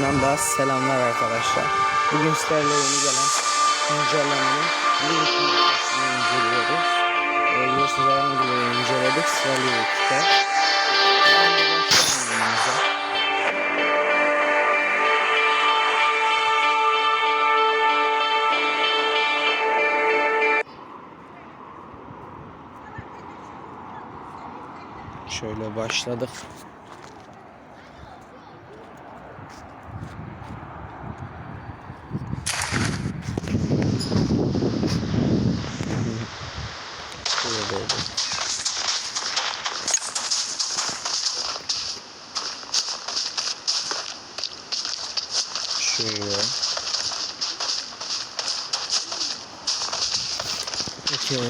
kanalından da selamlar arkadaşlar. Bugün sizlerle yeni gelen güncellemenin link noktasını inceliyoruz. Ee, biliyorsunuz herhangi bir inceledik sıralı oyunumuza. Şöyle başladık. Şöyle Şöyle. Peki.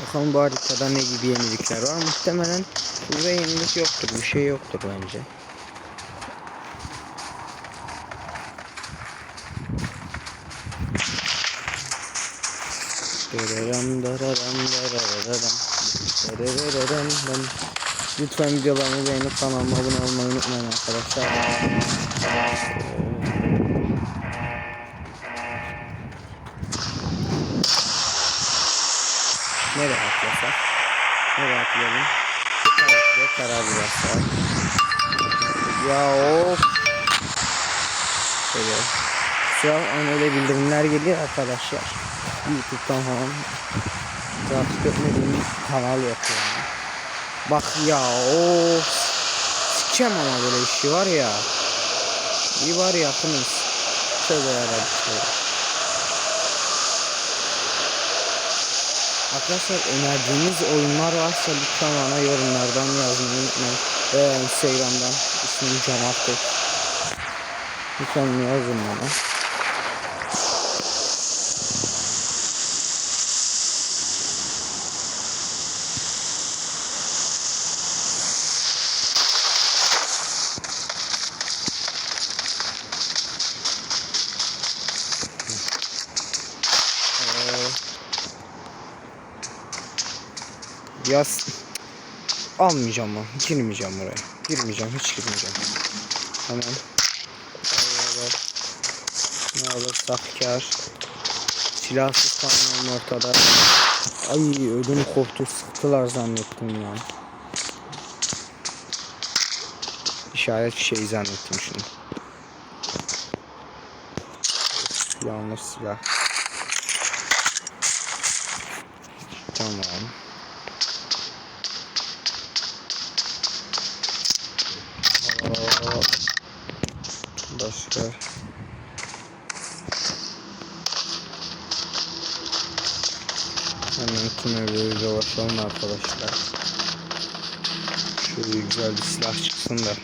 Bakalım bu haritada ne gibi yenilikler var. Muhtemelen burada yenilik yoktur. Bir şey yoktur bence. Dararam, dararam, darararam. Darararam, dam. Lütfen videolarımı beğenip kanalıma abone olmayı unutmayın arkadaşlar. Nereye atlasak? Nereye atlayalım? Ki de Karabiber Ya of. Şöyle. Şu an öyle bildirimler geliyor arkadaşlar. Youtube'dan falan. Takip etmediğim bir kanal yok yani. Bak ya of. Sikeceğim ama böyle işi var ya. İyi var yakınız. Şöyle yarabbim. Arkadaşlar önerdiğiniz oyunlar varsa lütfen bana yorumlardan yazmayı unutmayın. Veya Instagram'dan ismim Can. Lütfen yazın bana. Ee, Yaz almayacağım ben. Girmeyeceğim buraya. Girmeyeceğim. Hiç girmeyeceğim. Beraber. Ne alırsak kar. Silahsız kalmıyorum ortada. Ay ödüm koptu. Sıktılar zannettim ya. İşaret şey zannettim şunu. Yanlış silah. Tamam. Hemen tünelde dolaşalım arkadaşlar. Şöyle güzel bir silah çıksın da.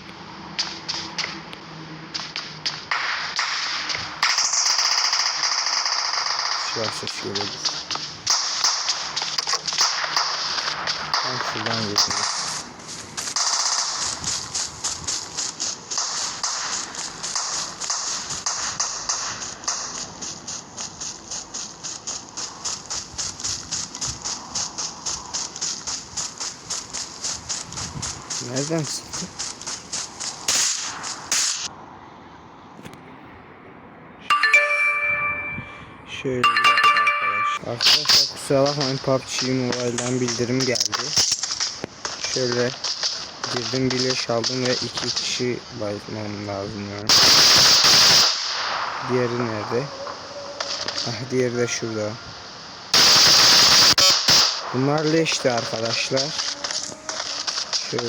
Silah sesi geliyor. Tam şuradan geliyor. Nereden sıktı? Şöyle bir arkadaşlar. Arkadaşlar kusura bakmayın PUBG Mobile'dan bildirim geldi. Şöyle girdim bileş aldım ve iki kişi bayılmam lazım yani. Diğeri nerede? Ah diğeri de şurada. Bunlar leşti arkadaşlar. Şöyle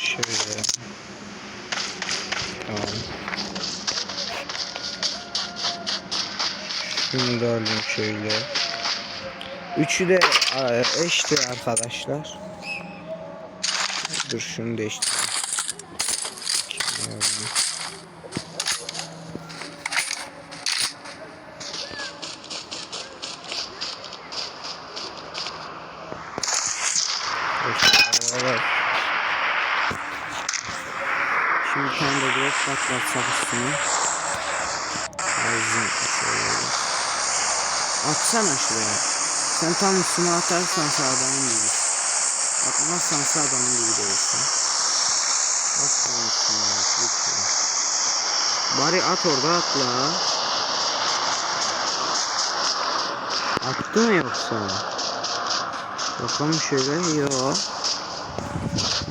şöyle. Tamam. Şunu da alayım şöyle. Üçü de e, eşti arkadaşlar. Dur şunu değiştireyim. Şimdi de direkt patlatsak üstüne. Ağzını şöyle. Atsana şuraya. Sen tam üstüne atarsan sağdan gibi. Atmazsan sağdan gibi değilsin. At tam üstüne lütfen. Bari at orada atla. Attı mı yoksa? Bakalım şöyle. Yok.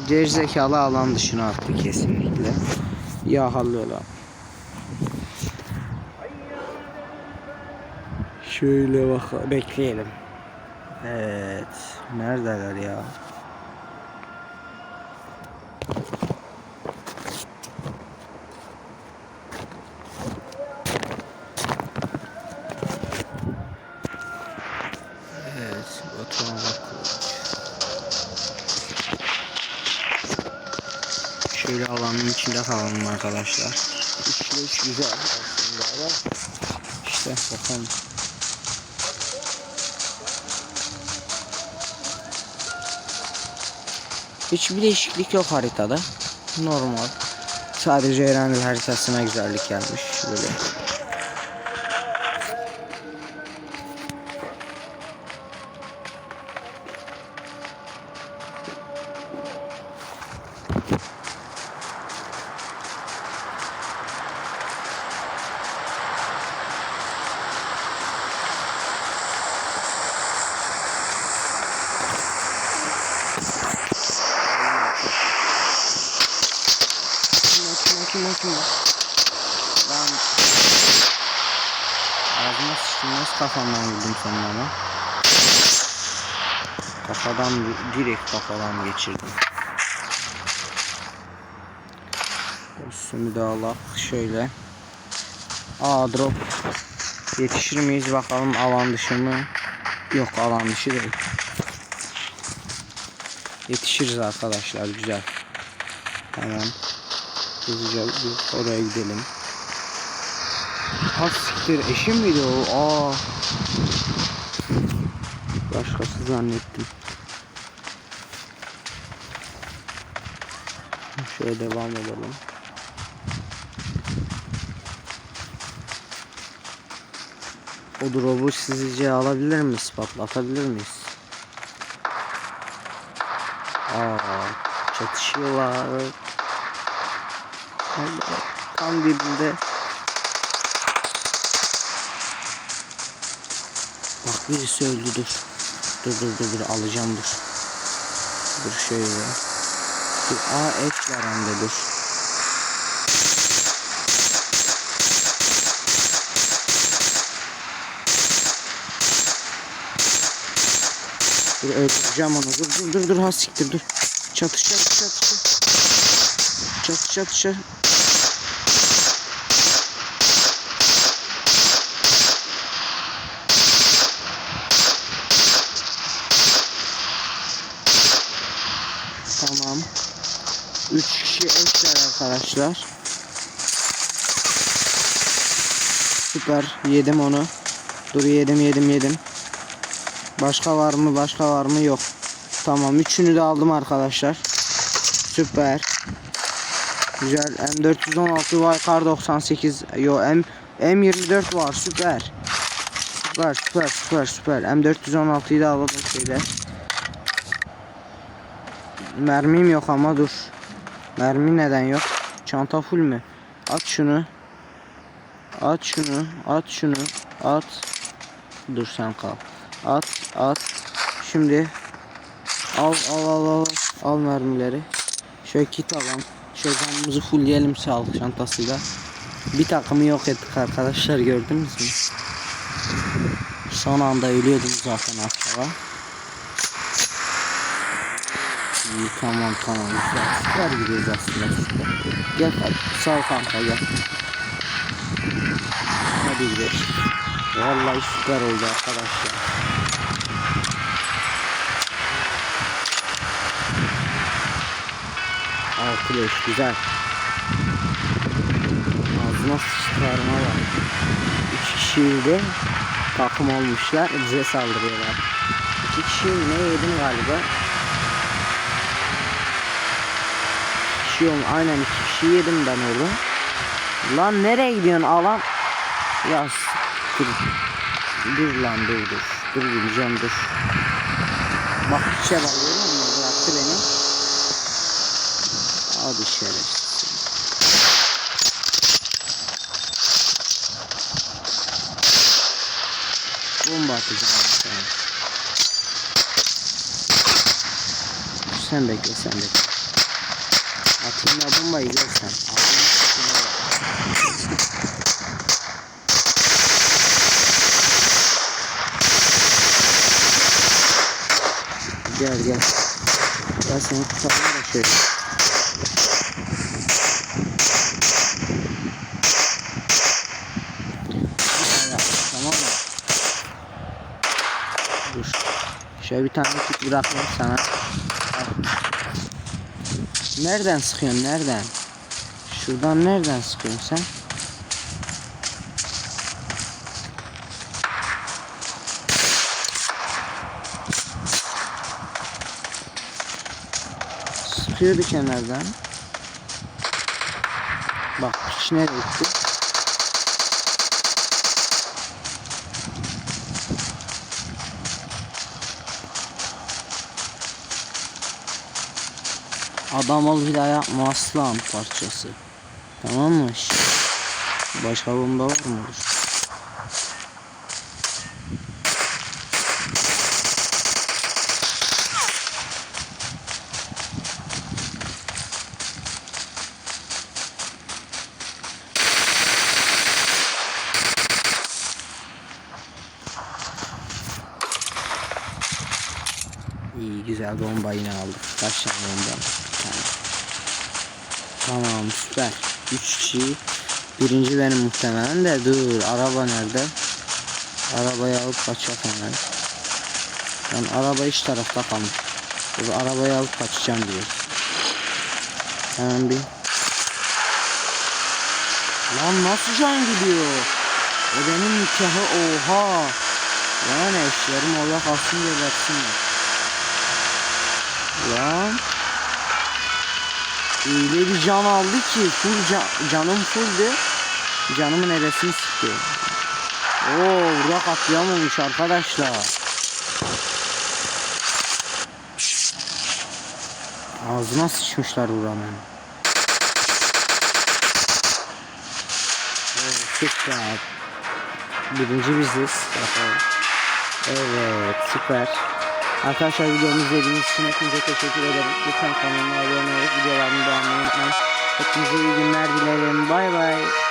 Gerizekalı alan dışına attı kesinlikle. Ya hallola. Şöyle bak bekleyelim. Evet. Neredeler ya? Evet, Batuhan Akkoğlu. Şöyle alanın içinde kalalım arkadaşlar. Üçlü üç güzel aslında ama işte bakalım. Hiçbir değişiklik yok haritada. Normal. Sadece Erenil haritasına güzellik gelmiş. Böyle. Kafamdan vurdum sonuna ama. Kafadan direkt kafadan geçirdim. Üstümü de Allah şöyle. Aa drop. Yetişir miyiz bakalım alan dışı mı? Yok alan dışı değil. Yetişiriz arkadaşlar güzel. Tamam. Hızlıca oraya gidelim. Ha siktir eşim miydi o? Aa. Başkası zannettim. Şöyle devam edelim. O drop'u sizce alabilir miyiz? Patlatabilir miyiz? Aa, çatışıyorlar. Tam dibinde. Bak birisi öldü dur. Dur dur dur dur alacağım dur. Dur şöyle. Dur, aa et var dur. Dur öldüreceğim onu. Dur dur dur dur ha siktir dur. Çatış çatış çatış. Çatış çatış çatış. Tamam. 3 kişi eşler arkadaşlar. Süper. Yedim onu. Dur yedim yedim yedim. Başka var mı? Başka var mı? Yok. Tamam. Üçünü de aldım arkadaşlar. Süper. Güzel. M416 var. Kar 98. Yo M M24 var. Süper. Süper süper süper süper. M416'yı da alalım şöyle. Mermim yok ama dur. Mermi neden yok? Çanta full mü? At şunu. At şunu. At şunu. At. Dur sen kal. At. At. Şimdi. Al al al al. Al mermileri. Şöyle kit alalım. Şöyle canımızı fullleyelim sağlık çantasıyla. Bir takımı yok ettik arkadaşlar gördünüz mü? Son anda ölüyordum zaten aşağı. İyi tamam tamam süper gidiyoruz aslında süper. Gel sağ ol kanka gel. Hadi gidelim. Vallahi süper oldu arkadaşlar. Altı beş güzel. Ağzına sıçrarma var. Üç kişiydi. Takım olmuşlar. Bize saldırıyorlar. İki kişi ne yedim galiba. Kişi aynen iki kişi yedim ben orada. Lan nereye gidiyorsun alan? Ya siktir. Dur lan dur dur. Dur bineceğim dur. Bak içe bak? Bıraktı beni. Hadi şerefsiz. Bomba atacağım sana. Sen bekle sen bekle. Atayım ya bombayı gel sen. Atayım, atayım ya. Gel gel. Gel seni kurtarmaya da şöyle. Tamam mı? Dur. Şöyle bir tane kit bırakayım sana. Nereden sıkıyorsun? Nereden? Şuradan nereden sıkıyorsun sen? Sıkıyordu kenardan. Bak hiç nereye gitti? Adam ol bir daha yapma aslan parçası. Tamam mı? Başka bomba var mı? Olur. İyi güzel bomba yine aldık. Kaç tane bomba? Tamam süper. 3 kişi. Birinci benim muhtemelen de dur araba nerede? Arabayı alıp kaçacak hemen. Ben araba iç tarafta kalmış. Dur arabayı alıp kaçacağım diyor. Hemen bir. Lan nasıl can gidiyor? O benim nikahı oha. Yani eşlerim orada kalsın gebersinler. Lan. Öyle bir can aldı ki full can, canım fulldü. Canımın neresini sıktı. Oo burada katlayamamış arkadaşlar. Ağzına sıçmışlar buranın. Evet, süper. Birinci biziz. Evet süper. Arkadaşlar videomu izlediğiniz için hepinize teşekkür ederim. Lütfen kanalıma abone olup videolarımı beğenmeyi unutmayın. Hepinize iyi günler dilerim. Bay bay.